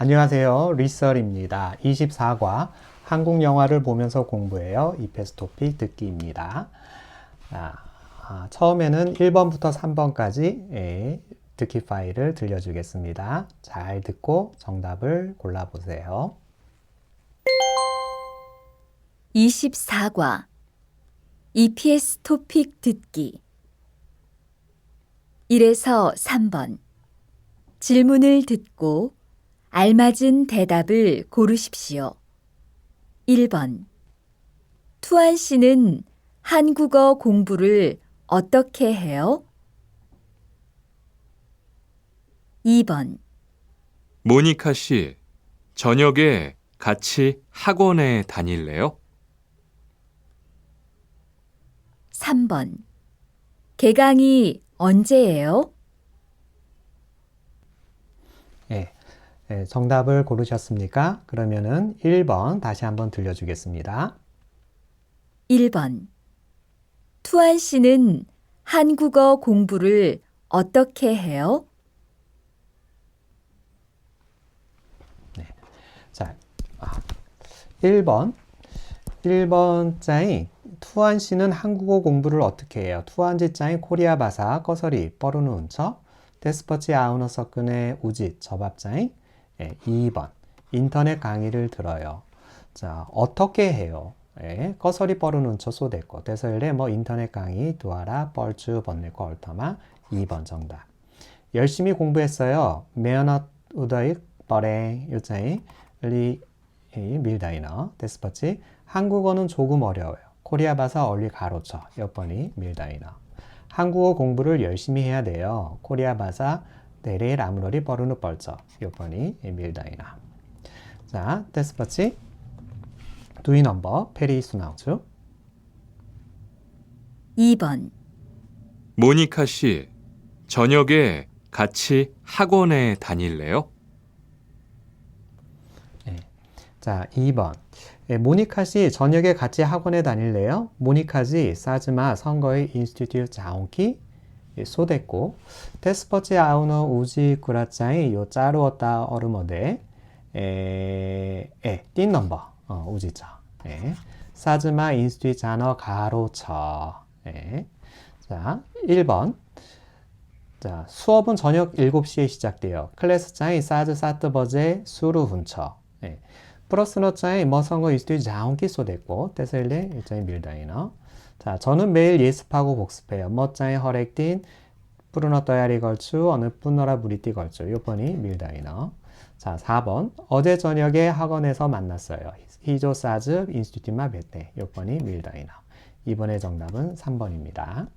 안녕하세요. 리설입니다. 24과 한국 영화를 보면서 공부해요. 이페스 토픽 듣기입니다. 아, 아, 처음에는 1번부터 3번까지 예, 듣기 파일을 들려주겠습니다. 잘 듣고 정답을 골라보세요. 24과 EPS 토픽 듣기 1에서 3번 질문을 듣고 알맞은 대답을 고르십시오. 1번 투안 씨는 한국어 공부를 어떻게 해요? 2번 모니카 씨, 저녁에 같이 학원에 다닐래요? 3번 개강이 언제예요? 예, 예, 정답을 고르셨습니까? 그러면은 1번 다시 한번 들려주겠습니다. 1번 투안 씨는 한국어 공부를 어떻게 해요? 자, 아, 1번. 1번 자인 투안 씨는 한국어 공부를 어떻게 해요? 투안지 자인 코리아 바사 꺼서리 뻐르는 운처 데스퍼치 아우너 서끈의 우지 저밥 자인 예, 2번 인터넷 강의를 들어요. 자, 어떻게 해요? 예, 꺼서리 뻐르는 운처 쏘대고 대설레 뭐 인터넷 강의 두아라 뻘주 번네고 얼터마 2번 정답. 열심히 공부했어요. 메어넛 우더이 뻘에 요자이 리이 밀다이너 데스퍼치 한국어는 조금 어려워요. 코리아 바사 얼리 가로쳐 여번이 밀다이너 한국어 공부를 열심히 해야 돼요. 코리아 바사 내레 라무러리 버르누 뻘쳐 여번이 밀다이너 자 데스퍼치. 두이 넘버 페리 수 나우츠. 2번. 모니카 씨, 저녁에 같이 학원에 다닐래요? 자 2번. 예, 모니카 씨 저녁에 같이 학원에 다닐래요? 모니카 씨 사즈마 선거의 인스티튜트 자온키. 예, 소됐고 테스퍼치 아우너 우지 구라짜이 요 짜루었다 어르머데 에, 에, 띵 넘버 어, 우지죠 예. 사즈마 인스티튜트 자너 가로쳐 예. 자 1번 자 수업은 저녁 7시에 시작돼요 클래스 짜이 사즈 사트 버제 수루 훈처 예. 플러스너 짜이 뭐 선거 이스투 자온기 쏘됐고 떼셀레 일자이 밀다이너 자 저는 매일 예습하고 복습해요. 뭐 짜이 허렉딘 뿌르너 떠야리 걸추 어느 뿐너라 부리띠 걸추. 요번이 밀다이너. 자 4번. 어제 저녁에 학원에서 만났어요. 히조 사즈 인스티튜마 베테 요번이 밀다이너. 이번의 정답은 3번입니다.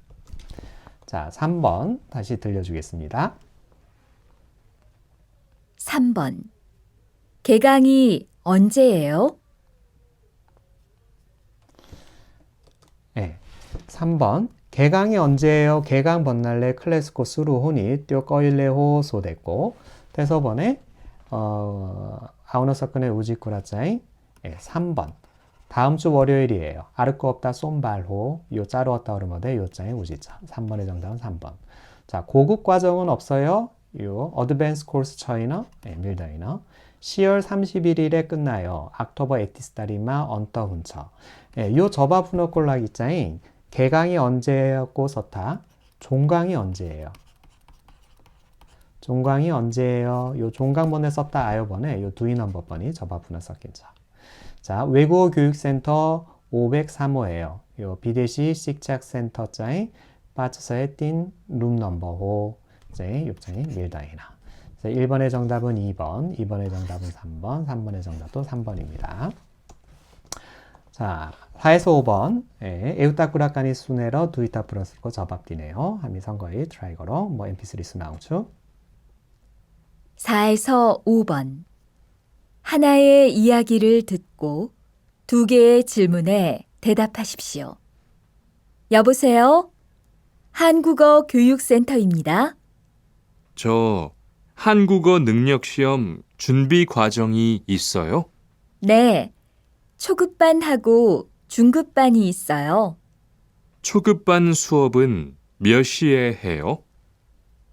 자 3번 다시 들려주겠습니다. 3번. 개강이 언제예요? 네. 3번 개강이 언제예요? 개강 번날레 클래스코 수루 혼이 띠오 꺼일레호 소됐고 대서번에 어, 아우너 서끈의 우지쿠라짜이 예, 3번 다음 주 월요일이에요. 아르코 없다 쏨발호 요 짜루 없다 오르머데 요짜의 우지자 3번의 정답은 3번 자 고급 과정은 없어요. 요 어드밴스 코र्스 처이너 예, 밀다이너 10월 31일에 끝나요. 악토버 에티스타리마 언터 훈처. 예, 요 저바 푸너콜락 있자인 개강이 언제였고 서타 종강이 언제예요? 종강이 언제예요? 요 종강번에 썼다 아요번에 요 두이 넘버번이 푸너 섞인자. 자, 외국어 교육센터 503호예요. 요 비대시 식착 센터 짜인 빠츠서의 띈룸 넘버 5제 욕장이 밀다이나. 1번의 정답은 2번, 2번의 정답은 3번, 3번의 정답도 3번입니다. 자, 4에서 5번. 예, 에우타쿠라카니 수네러 두이타 플러스고 저밥디네요. 하미 선거의 트라이거로 뭐 mp3 수나우추. 4에서 5번 하나의 이야기를 듣고 두 개의 질문에 대답하십시오. 여보세요? 한국어 교육센터입니다. 저 한국어 능력 시험 준비 과정이 있어요? 네, 초급반하고 중급반이 있어요. 초급반 수업은 몇 시에 해요?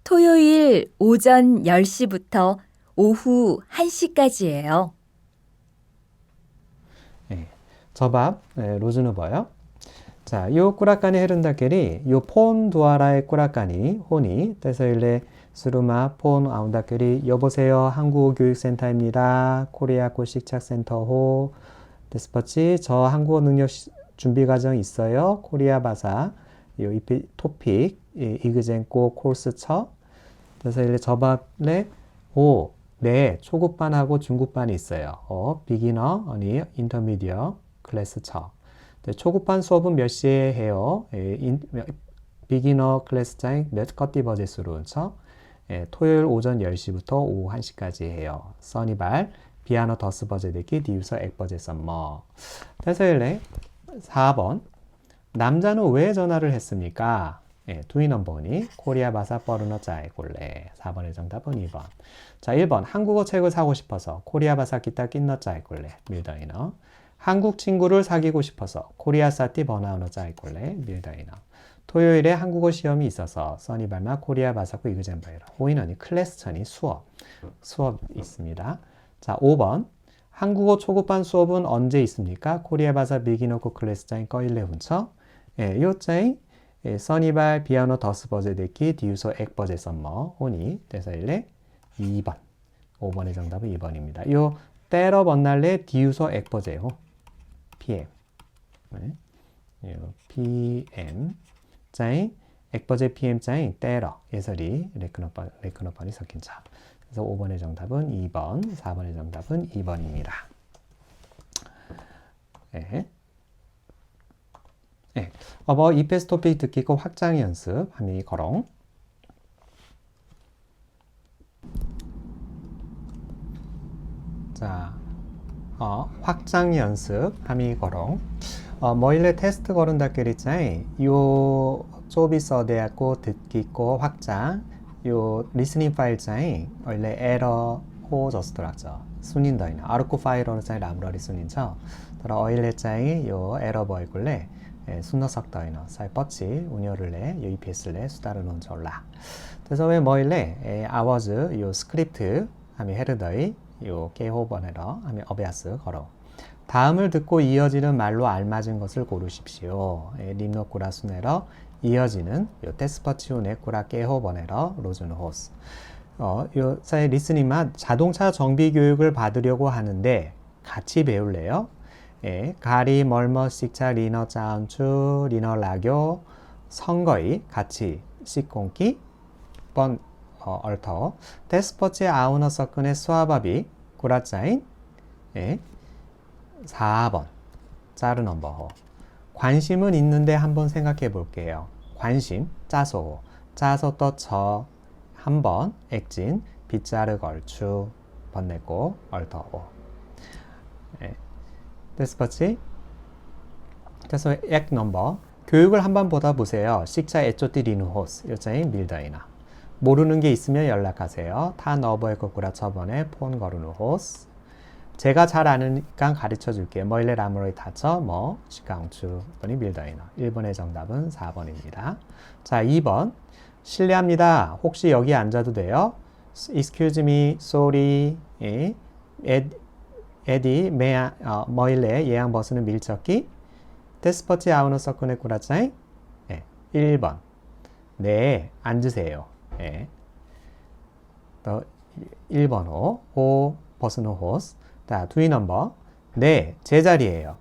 토요일 오전 10시부터 오후 1시까지예요. 저밥 예, 로즈누버요. 자, 요 꾸라까니 헤른다케리 요폰 두아라의 꾸라까니 호니 때서일레 수루마 폰 아운다케리 여보세요 한국어 교육센터입니다. 코리아 고식착센터 호 데스퍼치 저 한국어 능력 시- 준비 과정 있어요. 코리아 바사 요 토픽 이- 이그젠코 코스 처 그래서 일레 저밥레 오, 네, 초급반하고 중급반이 있어요. 어, 비기너, 아니, 인터미디어, 클래스 처. 네, 초급반 수업은 몇 시에 해요? 예, 인, 비기너 클래스 장몇 커티 버젯으로 쳐? 예, 토요일 오전 10시부터 오후 1시까지 해요. 써니발, 비아노 더스 버젯 듣기, 디유서 액 버젯 썸머. 일레 4번. 남자는 왜 전화를 했습니까? 예, 두이 넘버니 코리아 바사 뻐르너 짜이 골레. 4번의 정답은 2번. 자 1번. 한국어 책을 사고 싶어서 코리아 바사 기타 낀너 짜이 골레 밀더이너. 한국 친구를 사귀고 싶어서 코리아 사티 버나우너 짜이 골레 밀더이너. 토요일에 한국어 시험이 있어서 써니발마 코리아 바사코 이그젠바이러 호인원이 클래스천이 수업 수업 있습니다 자 5번. 한국어 초급반 수업은 언제 있습니까? 코리아 바사 비기너코 클래스 짜인 꺼일레 훈처. 예, 요 짜인 예, 써니발 비아노 더스 버제 데키 디유소 액 버제 썸머. 호니 데서일레 2번. 5번의 정답은 2번입니다. 요 때러 번날레 디유소 액 버제요. PM 네. 요 PM 짜인 액버제 PM 짜인 때러 예설이. 레크너번 레크너번이 섞인 차 그래서 5번의 정답은 2번 4번의 정답은 2번입니다. 네. 네. 어버 이페스 토픽 듣기고 확장 연습 함이 거롱. 자, 어, 확장 연습 함이 거롱. 어, 뭐일레 테스트 거른다 께리짜이 요 쪼비 써대하고 듣기고 확장 요 리스닝 파일 짜이 원래 에러 호 저스트락죠. 순인 더이나 아르코 파일러는 짜이 라무라리 순인처. 더러 어일레 짜이 요 에러 버이굴레 예, 순너석 더이너 사이 뻗치 운여를레 요 EPS레 수다를 논 졸라 그래서 왜 뭐일레 에, 아워즈 요 스크립트 하미 헤르더이 요 게호번에러 하미 어베아스 걸어 다음을 듣고 이어지는 말로 알맞은 것을 고르십시오 에, 림노꾸라 수네러 이어지는 요 테스퍼치우네 꾸라 게호번에러 로즈노 호스. 어, 요 사이 리스닝만 자동차 정비 교육을 받으려고 하는데 같이 배울래요? 예, 가리 멀머 식차 리너 짜운추 리너 라교 선거이 같이 식공기 번 어, 얼터. 데스퍼치 아우너 서큰의 수아바비 구라짜인 예, 4번 짜르 넘버호 관심은 있는데 한번 생각해 볼게요. 관심 짜소 짜소 또저 한번 액진 빗자르 걸추 번내고 얼터호 예. 데스퍼치 그래서 액 넘버 교육을 한번 보다 보세요. 식차 에초티 리누호스 여자인 밀더이나 모르는 게 있으면 연락하세요. 타 너버의 거꾸라 처번에 폰 거르누호스 제가 잘 아니까 가르쳐 줄게요. 머일레 라무로이 다쳐 뭐 시강추 번이 밀더이나 1번의 정답은 4번입니다. 자 2번 실례합니다. 혹시 여기 앉아도 돼요? Excuse me, sorry. 예. 에, 에디 메아 어, 머일레 예양 버스는 밀적기 데스퍼치 아우너 서큰의 꾸라짜이 예, 1번 네 앉으세요 예. 또 1번호 호 버스는 호스 자 두이 넘버 네 제자리에요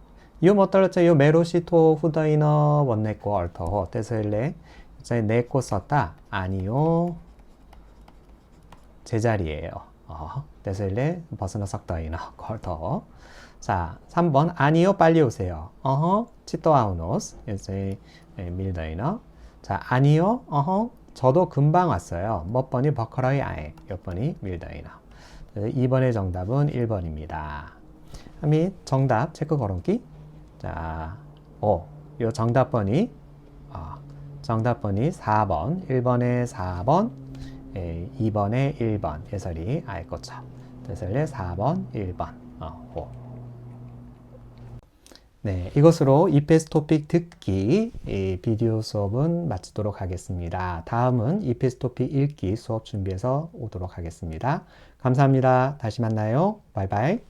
요 뭐떨었죠 요 메로시토 후더이너 원내코 얼터호 데스일레 자 네코 썼다 아니요 제자리에요 어, 데슬레 버스너 삭더이너 걸터. 자, 3번 아니요 빨리 오세요. 어허 치토아우노스 이제 밀더이너. 자, 아니요. 어허 저도 금방 왔어요. 몇 번이 버커러이 아에 몇 번이 밀더이너. 2번의 정답은 1번입니다. 및 정답 체크 걸음기. 자, 오, 요 정답번이 어, 정답번이 4번, 1번에 4번, 예, 2번에 1번 예설이 알 거죠. 예설의 4번, 1번. 어, 호. 네, 이것으로 EPS 토픽 듣기 이 비디오 수업은 마치도록 하겠습니다. 다음은 EPS 토픽 읽기 수업 준비해서 오도록 하겠습니다. 감사합니다. 다시 만나요. 바이바이.